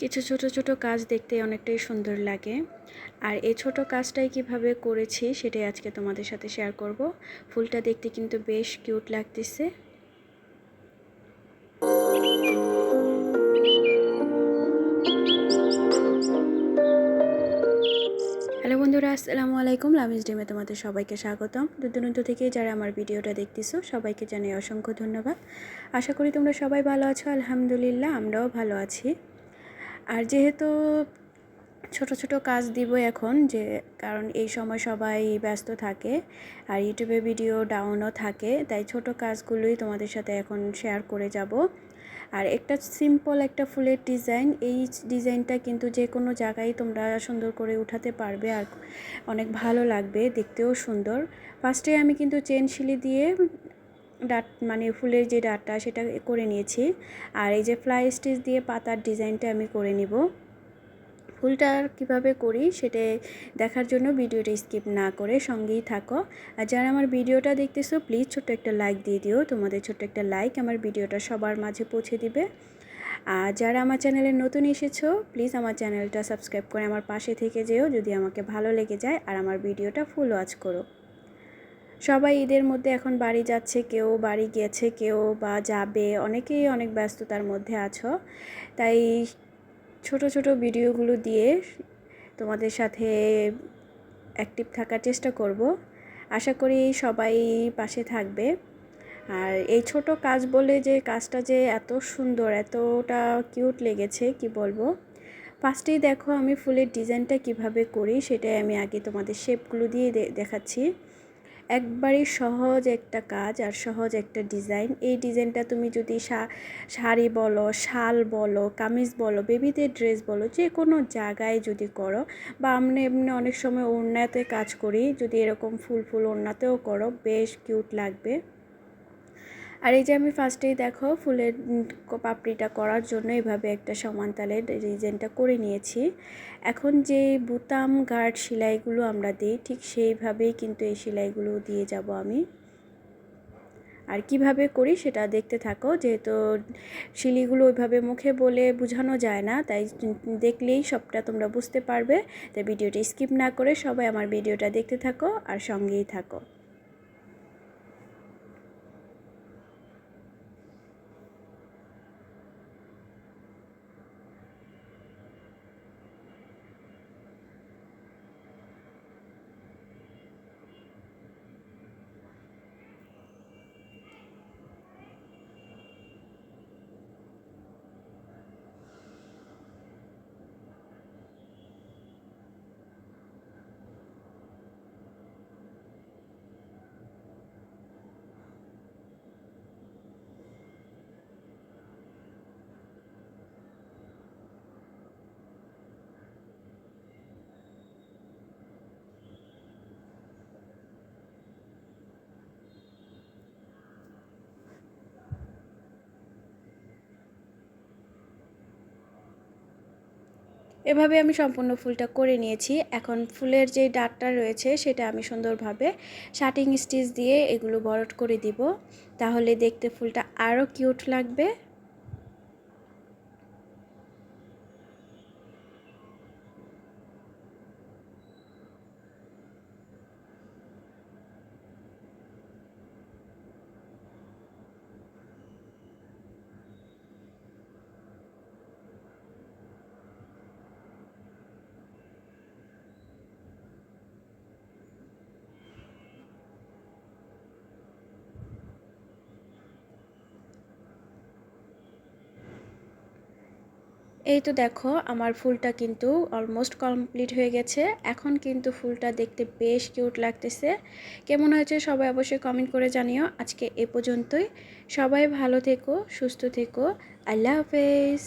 কিছু ছোট ছোট কাজ দেখতে অনেকটাই সুন্দর লাগে। আর এই ছোট কাজটাই কীভাবে করেছি সেটাই আজকে তোমাদের সাথে শেয়ার করব। ফুলটা দেখতে কিন্তু বেশ কিউট লাগতেছে। হ্যালো বন্ধুরা, আসসালামু আলাইকুম। লামিজ ডিমে তোমাদের সবাইকে স্বাগতম। দূরদূরান্ত থেকে যারা আমার ভিডিওটা দেখতেছো, সবাইকে জানাই অসংখ্য ধন্যবাদ। আশা করি তোমরা সবাই ভালো আছো। আলহামদুলিল্লাহ, আমরাও ভালো আছি। আর যেহেতু ছোট ছোট কাজ দিব এখন যে, কারণ এই সময় সবাই ব্যস্ত থাকে আর ইউটিউবে ভিডিও ডাউনও থাকে, তাই ছোট কাজগুলোই তোমাদের সাথে এখন শেয়ার করে যাব। আর একটা সিম্পল একটা ফুলের ডিজাইন এই ডিজাইনটা কিন্তু যে কোনো জায়গায় তোমরা সুন্দর করে উঠাতে পারবে আর অনেক ভালো লাগবে, দেখতেও সুন্দর। ফার্স্টে আমি কিন্তু চেন শিলি দিয়ে ডাট মানে ফুলের যে ডাটটা সেটা করে নিয়েছি। আর এই যে ফ্লাই স্টিচ দিয়ে পাতার ডিজাইনটা আমি করে নিব। ফুলটা কীভাবে করি সেটা দেখার জন্য ভিডিওটা স্কিপ না করে সঙ্গেই থাকো। আর যারা আমার ভিডিওটা দেখতেছো প্লিজ ছোট্ট একটা লাইক দিয়ে দিও। তোমাদের ছোট্ট একটা লাইক আমার ভিডিওটা সবার মাঝে পৌঁছে দিবে। আর যারা আমার চ্যানেলে নতুন এসেছ প্লিজ আমার চ্যানেলটা সাবস্ক্রাইব করে আমার পাশে থেকে যেও যদি আমাকে ভালো লেগে যায়। আর আমার ভিডিওটা ফুল ওয়াচ করো। সবাই ঈদের মধ্যে এখন বাড়ি যাচ্ছে, কেউ বাড়ি গেছে, কেউ বা যাবে। অনেকেই অনেক ব্যস্ততার মধ্যে আছো। তাই ছোট ছোট ভিডিওগুলো দিয়ে তোমাদের সাথে অ্যাক্টিভ থাকার চেষ্টা করব। আশা করি সবাই পাশে থাকবে। আর এই ছোট কাজ বলে যে কাজটা যে এত সুন্দর, এতটা কিউট লেগেছে, কি বলব? ফার্স্টেই দেখো আমি ফুলের ডিজাইনটা কীভাবে করি, সেটাই আমি আগে তোমাদের শেপগুলো দিয়ে দেখাচ্ছি একবারই সহজ একটা কাজ আর সহজ একটা ডিজাইন। এই ডিজাইনটা তুমি যদি শাড়ি বলো, শাল বলো, কামিজ বলো, বেবিদের ড্রেস বলো যে কোনো জায়গায় যদি করো বা আমরা এমনি অনেক সময় ওড়নাতে কাজ করি, যদি এরকম ফুল ফুল ওড়নাতেও করো, বেশ কিউট লাগবে। আর এই যে আমি ফার্স্টেই দেখো ফুলের পাপড়িটা করার জন্য এভাবে একটা সমান তালের ডিজাইনটা করে নিয়েছি। এখন যে বুতাম গার্ড সেলাইগুলো আমরা দিই, ঠিক সেইভাবেই কিন্তু এই সেলাইগুলো দিয়ে যাব আমি। আর কীভাবে করি সেটা দেখতে থাকো, যেহেতু শিলিগুলো ওইভাবে মুখে বলে বোঝানো যায় না, তাই দেখলেই সবটা তোমরা বুঝতে পারবে। তাই ভিডিওটা স্কিপ না করে সবাই আমার ভিডিওটা দেখতে থাকো আর সঙ্গেই থাকো। এভাবে আমি সম্পূর্ণ ফুলটা করে নিয়েছি। এখন ফুলের যে ডাটটা রয়েছে সেটা আমি সুন্দরভাবে শার্টিং স্টিচ দিয়ে এগুলো বরট করে দিব। তাহলে দেখতে ফুলটা আরও কিউট লাগবে। এই তো দেখো, আমার ফুলটা কিন্তু অলমোস্ট কমপ্লিট হয়ে গেছে। এখন কিন্তু ফুলটা দেখতে বেশ কিউট লাগতেছে। কেমন হয়েছে সবাই অবশ্যই কমেন্ট করে জানিও। আজকে এ পর্যন্তই। সবাই ভালো থেকো, সুস্থ থেকো। আল্লাহ হাফেজ।